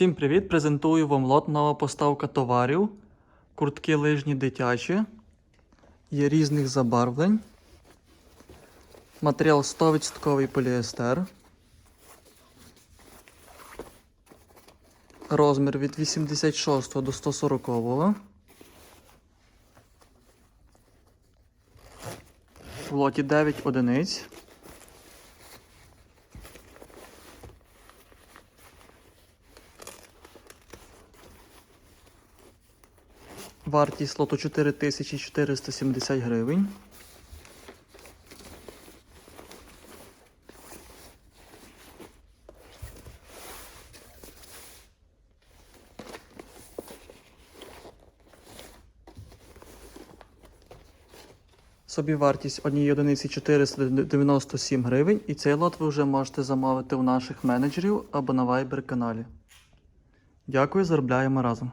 Всім привіт! Презентую вам лот нова поставка товарів. Куртки лижні дитячі. Є різних забарвлень. Матеріал 100% поліестер. Розмір від 86 до 140. В лоті 9 одиниць. Вартість лоту 4470 гривень. Собівартість однієї одиниці 497 гривень, і цей лот ви вже можете замовити у наших менеджерів або на Viber каналі. Дякую, заробляємо разом.